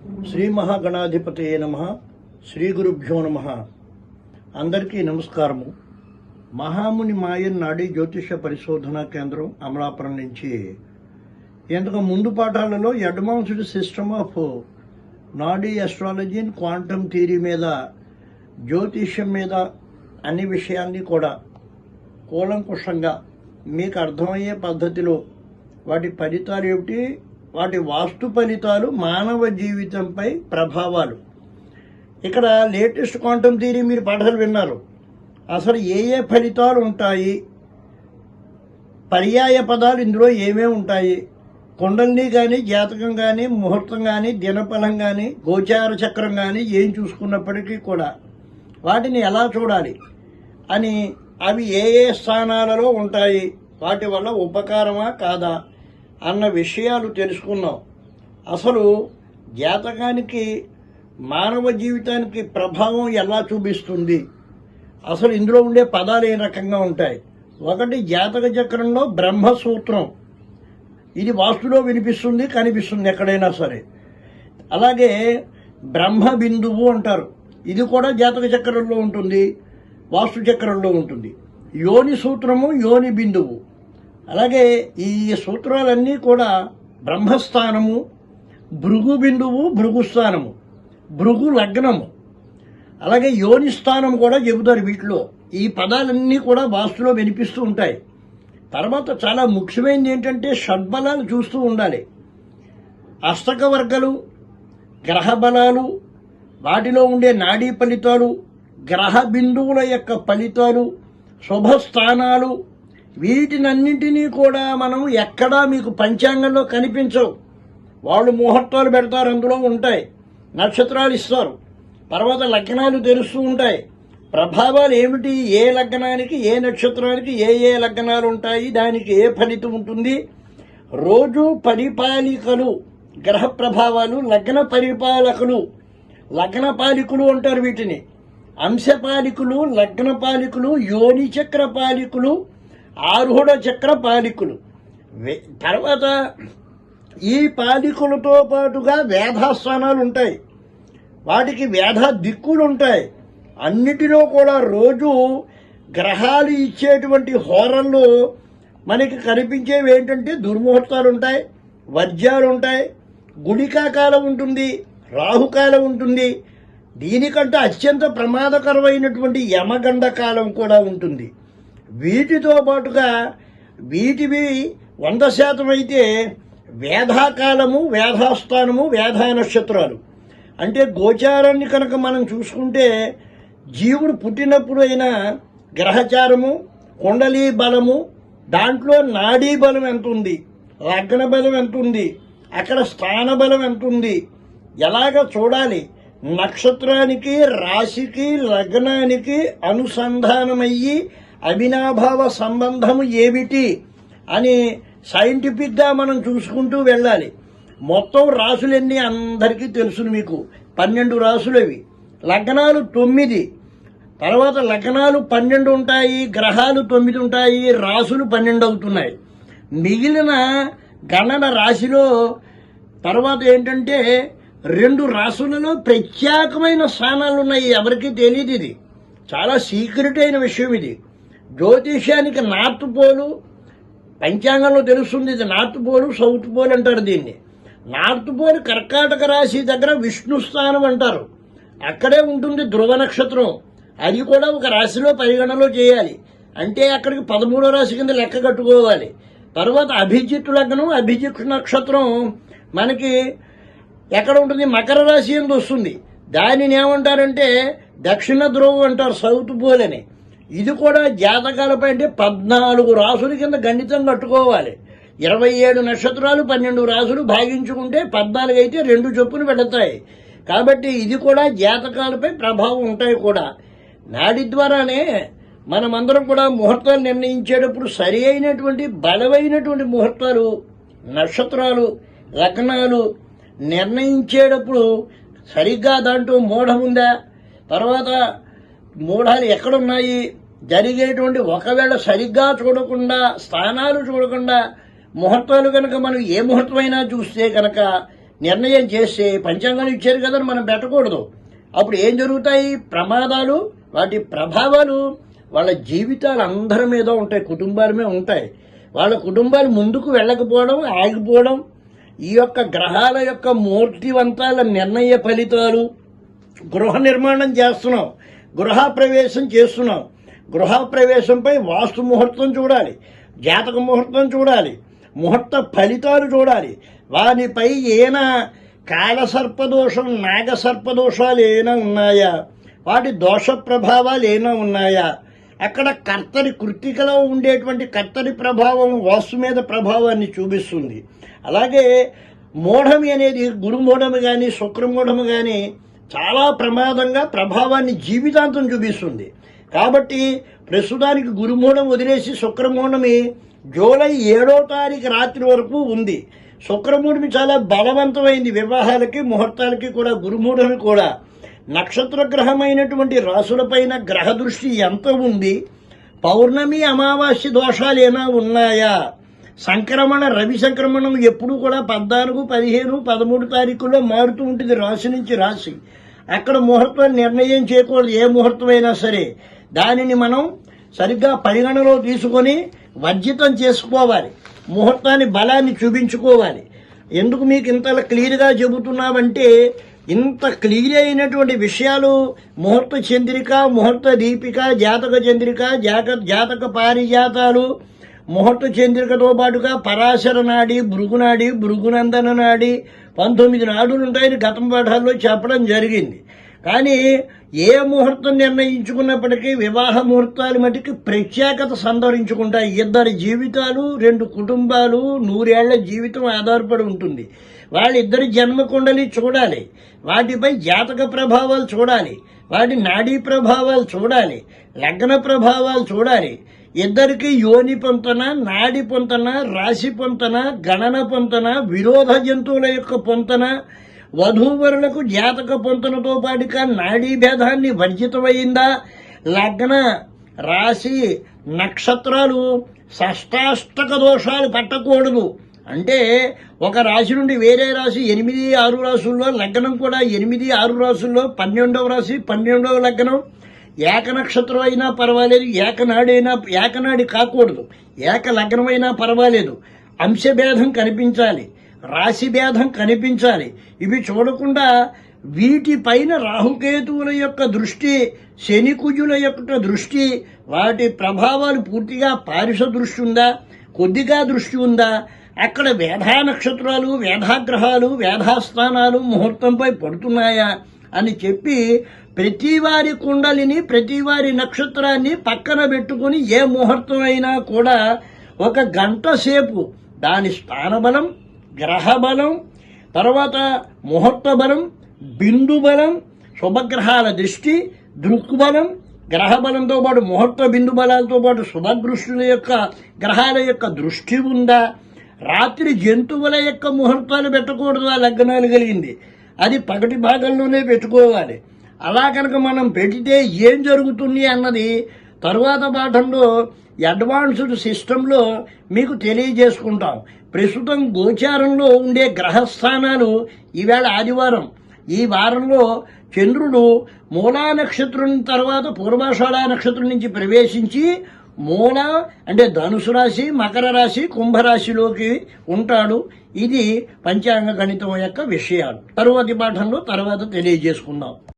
శ్రీ మహాగణాధిపతి నమ. శ్రీ గురుభ్యో నమ. అందరికీ నమస్కారము. మహాముని మాయన్ నాడి జ్యోతిష పరిశోధన కేంద్రం అమలాపురం నుంచి. ఇంతకు ముందు పాఠాలలో advanced system of nadi astrology and quantum theory మీద జ్యోతిష్యం మీద అన్ని విషయాల్ని కూడా కూలంకుషంగా మీకు అర్థమయ్యే పద్ధతిలో వాటి ఫలితాలు ఏమిటి? వాటి వాస్తు ఫలితాలు మానవ జీవితంపై ప్రభావాలు. ఇక్కడ లేటెస్ట్ క్వాంటమ్ థియరీ మీరు పాఠాలు విన్నారు. అసలు ఏ ఏ ఫలితాలు ఉంటాయి? పర్యాయ పదాలు ఇందులో ఏమేమి ఉంటాయి? కుండలిని కానీ జాతకం కానీ ముహూర్తం కానీ దినఫలం కానీ గోచార చక్రం కానీ ఏం చూసుకున్నప్పటికీ కూడా వాటిని ఎలా చూడాలి అని అవి ఏ ఏ స్థానాలలో ఉంటాయి? వాటి వల్ల ఉపకారమా కాదా? అన్న విషయాలు తెలుసుకున్నాం. అసలు జాతకానికి మానవ జీవితానికి ప్రభావం ఎలా చూపిస్తుంది? అసలు ఇందులో ఉండే పదాలు ఏ రకంగా ఉంటాయి? ఒకటి జాతక చక్రంలో బ్రహ్మసూత్రం. ఇది వాస్తులో వినిపిస్తుంది కనిపిస్తుంది ఎక్కడైనా సరే. అలాగే బ్రహ్మ బిందువు అంటారు. ఇది కూడా జాతక చక్రంలో ఉంటుంది వాస్తు చక్రంలో ఉంటుంది. యోని సూత్రము యోని బిందువు. అలాగే ఈ సూత్రాలన్నీ కూడా బ్రహ్మస్థానము భృగు బిందువు భృగుస్థానము భృగు లగ్నము. అలాగే యోని స్థానం కూడా చెబుతారు వీటిలో. ఈ పదాలన్నీ కూడా వాస్తులో వినిపిస్తూ ఉంటాయి. తర్వాత చాలా ముఖ్యమైనది ఏంటంటే షడ్బలాలు చూస్తూ ఉండాలి. అష్టక వర్గాలు గ్రహ బలాలు వాటిలో ఉండే నాడీ ఫలితాలు గ్రహ బిందువుల యొక్క ఫలితాలు శుభస్థానాలు వీటినన్నింటినీ కూడా మనం ఎక్కడా మీకు పంచాంగంలో కనిపించవు. వాళ్ళు ముహూర్తాలు పెడతారు అందులో ఉంటాయి. నక్షత్రాలు ఇస్తారు. తర్వాత లగ్నాలు తెలుస్తూ ఉంటాయి. ప్రభావాలు ఏమిటి? ఏ లగ్నానికి ఏ నక్షత్రానికి ఏ ఏ లగ్నాలు ఉంటాయి? దానికి ఏ ఫలితం ఉంటుంది? రోజు పరిపాలికలు గ్రహ ప్రభావాలు లగ్న పరిపాలకులు. లగ్న పాలికులు అంటారు వీటిని. అంశపాలికులు లగ్న పాలికులు యోని చక్ర పాలికులు ఆరుహుడ చక్ర పాలికులు. తర్వాత ఈ పాలికులతో పాటుగా వేధాస్థానాలు ఉంటాయి. వాటికి వేధ దిక్కులు ఉంటాయి. అన్నిటిలో కూడా రోజు గ్రహాలు ఇచ్చేటువంటి హోరల్లో మనకి కనిపించేవి ఏంటంటే దుర్ముహూర్తాలు ఉంటాయి వర్జ్యాలు ఉంటాయి గుడికా కాలం ఉంటుంది రాహుకాలం ఉంటుంది. దీనికంటే అత్యంత ప్రమాదకరమైనటువంటి యమగండ కాలం కూడా ఉంటుంది. వీటితో పాటుగా వీటివి వంద శాతం అయితే వేధాకాలము వేధాస్థానము వేధా నక్షత్రాలు. అంటే గోచారాన్ని కనుక మనం చూసుకుంటే జీవుడు పుట్టినప్పుడు అయినా గ్రహచారము కుండలీ బలము దాంట్లో నాడీ బలం ఎంత ఉంది? లగ్న బలం ఎంత ఉంది? అక్కడ స్థాన బలం ఎంత ఉంది? ఎలాగ చూడాలి? నక్షత్రానికి రాశికి లగ్నానికి అనుసంధానమయ్యి అవినాభావ సంబంధము ఏమిటి అని సైంటిఫిక్గా మనం చూసుకుంటూ వెళ్ళాలి. మొత్తం రాసులన్నీ అందరికీ తెలుసును మీకు. పన్నెండు రాసులవి. అవి లగ్నాలు తొమ్మిది. తర్వాత లగ్నాలు పన్నెండు ఉంటాయి గ్రహాలు తొమ్మిది ఉంటాయి రాసులు పన్నెండు అవుతున్నాయి. మిగిలిన గణన రాశిలో తర్వాత ఏంటంటే రెండు రాసులలో ప్రత్యేకమైన స్థానాలు ఉన్నాయి ఎవరికీ తెలియదు ఇది. చాలా సీక్రెట్ అయిన విషయం ఇది. జ్యోతిష్యానికి నార్త్ పోలు పంచాంగంలో తెలుస్తుంది ఇది నార్త్ పోలు సౌత్ పోల్ అంటారు దీన్ని. నార్త్ పోల్ కర్కాటక రాశి దగ్గర విష్ణు స్థానం అంటారు. అక్కడే ఉంటుంది ధ్రువ నక్షత్రం. అది కూడా ఒక రాశిలో పరిగణలో చేయాలి. అంటే అక్కడికి పదమూడో రాశి కింద లెక్క కట్టుకోవాలి. తర్వాత అభిజిత్ లగ్నం అభిజిత్ నక్షత్రం. మనకి ఎక్కడ ఉంటుంది? మకర రాశి ఎందు వస్తుంది. దానిని ఏమంటారంటే దక్షిణ ధ్రువం అంటారు సౌత్ పోల్ అని ఇది కూడా జాతకాలపై అంటే పద్నాలుగు రాసుల కింద గణితం కట్టుకోవాలి. ఇరవై ఏడు నక్షత్రాలు పన్నెండు రాసులు భాగించుకుంటే పద్నాలుగు అయితే రెండు చొప్పున పెడతాయి కాబట్టి ఇది కూడా జాతకాలపై ప్రభావం ఉంటాయి కూడా. నాడి ద్వారానే మనమందరం కూడా ముహూర్తాలు నిర్ణయించేటప్పుడు సరి అయినటువంటి బలమైనటువంటి ముహూర్తాలు నక్షత్రాలు లగ్నాలు నిర్ణయించేటప్పుడు సరిగ్గా దాంట్లో మూఢం ఉందా తర్వాత మూఢాలు ఎక్కడున్నాయి? జరిగేటువంటి ఒకవేళ సరిగ్గా చూడకుండా స్థానాలు చూడకుండా ముహూర్తాలు కనుక మనం ఏ ముహూర్తమైనా చూస్తే కనుక నిర్ణయం చేస్తే పంచాంగాలు ఇచ్చారు కదా మనం పెట్టకూడదు. అప్పుడు ఏం జరుగుతాయి? ప్రమాదాలు వాటి ప్రభావాలు వాళ్ళ జీవితాలు అందరి మీద ఉంటాయి కుటుంబాల మీద ఉంటాయి. వాళ్ళ కుటుంబాలు ముందుకు వెళ్ళకపోవడం ఆగిపోవడం ఈ యొక్క గ్రహాల యొక్క మూర్తివంతాల నిర్ణయ ఫలితాలు గృహ నిర్మాణం చేస్తున్నాం గృహ ప్రవేశం చేస్తున్నాం. గృహ ప్రవేశంపై వాస్తు ముహూర్తం చూడాలి జాతక ముహూర్తం చూడాలి ముహూర్త ఫలితాలు చూడాలి. వానిపై ఏనా కాలసర్పదోషం నాగసర్పదోషాలు ఏమైనా ఉన్నాయా? వాటి దోష ప్రభావాలు ఏమైనా ఉన్నాయా? అక్కడ కర్తరి కృతికలో ఉండేటువంటి కర్తరి ప్రభావం వాస్తు మీద ప్రభావాన్ని చూపిస్తుంది. అలాగే మూఢమి అనేది గురుమూఢమి కానీ శుక్రమూఢము కానీ చాలా ప్రమాదంగా ప్రభావాన్ని జీవితాంతం చూపిస్తుంది. కాబట్టి ప్రస్తుతానికి గురుమూఢం వదిలేసి శుక్రమూఢమి జూలై ఏడో తారీఖు రాత్రి వరకు ఉంది. శుక్రమూఢమి చాలా బలవంతమైంది వివాహాలకి ముహూర్తాలకి కూడా గురుమూఢమి కూడా. నక్షత్ర గ్రహమైనటువంటి రాసులపైన గ్రహ దృష్టి ఎంత ఉంది? పౌర్ణమి అమావాస్య దోషాలు ఏమైనా ఉన్నాయా? సంక్రమణ రవి సంక్రమణం ఎప్పుడు కూడా పద్నాలుగు పదిహేను పదమూడు తారీఖుల్లో మారుతూ ఉంటుంది రాశి నుంచి రాశి. అక్కడ ముహూర్తం నిర్ణయం చేయకూడదు ఏ ముహూర్తమైనా సరే. దానిని మనం సరిగ్గా పరిగణలో తీసుకొని వర్జితం చేసుకోవాలి. ముహూర్తాన్ని బలాన్ని చూపించుకోవాలి. ఎందుకు మీకు ఇంత క్లియర్గా చెబుతున్నామంటే ఇంత క్లియర్ అయినటువంటి విషయాలు ముహూర్త చంద్రిక ముహూర్త దీపిక జాతక చంద్రిక జాత జాతక పారిజాతాలు ముహూర్త చంద్రికతో పాటుగా పరాశర నాడి భృగునాడి భృగునందన నాడి పంతొమ్మిది నాడులు ఉంటాయని గతం పాఠాల్లో చెప్పడం జరిగింది. కానీ ఏ ముహూర్తం నిర్ణయించుకున్నప్పటికీ వివాహ ముహూర్తాలు మటుకు ప్రత్యేకత సంతరించుకుంటాయి. ఇద్దరి జీవితాలు రెండు కుటుంబాలు నూరేళ్ళ జీవితం ఆధారపడి ఉంటుంది. వాళ్ళిద్దరి జన్మ కుండలి చూడాలి. వాటిపై జాతక ప్రభావాలు చూడాలి. వాటి నాడీ ప్రభావాలు చూడాలి. లగ్న ప్రభావాలు చూడాలి. ఇద్దరికి యోని పొంతన నాడి పొంతన రాశి పొంతన గణన పొంతన విరోధ జంతువుల యొక్క పొంతన వధూవరులకు జాతక పొంతనతో పాటుగా నాడీ భేదాన్ని వర్జితమైందా? లగ్న రాశి నక్షత్రాలు షష్టాష్టక దోషాలు పట్టకూడదు. అంటే ఒక రాశి నుండి వేరే రాశి ఎనిమిది ఆరు రాసుల్లో లగ్నం కూడా ఎనిమిది ఆరు రాసుల్లో పన్నెండవ రాశి పన్నెండవ లగ్నం. ఏక నక్షత్రం అయినా పర్వాలేదు ఏకనాడైనా ఏకనాడి కాకూడదు. ఏక లగ్నమైనా పర్వాలేదు. అంశభేదం కనిపించాలి. రాశి భేదం కనిపించాలి. ఇవి చూడకుండా వీటిపైన రాహుకేతువుల యొక్క దృష్టి శనికుజుల యొక్క దృష్టి వాటి ప్రభావాలు పూర్తిగా పారిష దృష్టి ఉందా? కొద్దిగా దృష్టి ఉందా? అక్కడ వేధా నక్షత్రాలు వేధాగ్రహాలు వేధాస్థానాలు ముహూర్తంపై పడుతున్నాయా అని చెప్పి ప్రతి వారి కుండలిని ప్రతివారి నక్షత్రాన్ని పక్కన పెట్టుకుని ఏ ముహూర్తం అయినా కూడా ఒక గంట సేపు దాని స్థానబలం గ్రహబలం తర్వాత ముహూర్త బలం బిందు బలం శుభగ్రహాల దృష్టి దృక్బలం గ్రహబలంతో పాటు ముహూర్త బిందు బలాలతో పాటు శుభదృష్టుల యొక్క గ్రహాల యొక్క దృష్టి ఉందా? రాత్రి జంతువుల యొక్క ముహూర్తాలు పెట్టకూడదు ఆ లగ్నాలు కలిగింది. అది పగటి భాగంలోనే పెట్టుకోవాలి. అలా కనుక మనం పెడితే ఏం జరుగుతుంది అన్నది తరువాత పాఠంలో అడ్వాన్స్డ్ సిస్టంలో మీకు తెలియజేసుకుంటాం. ప్రస్తుతం గోచారంలో ఉండే గ్రహస్థానాలు ఈవేళ ఆదివారం. ఈ వారంలో చంద్రుడు మూలా నక్షత్రం తర్వాత పూర్వాషాఢ నక్షత్రం నుంచి ప్రవేశించి మూల అంటే ధనుసు రాశి మకర రాశి కుంభరాశిలోకి ఉంటాడు. ఇది పంచాంగ గణితం యొక్క విషయాలు. తరువాతి పాఠంలో తర్వాత తెలియజేసుకుందాం.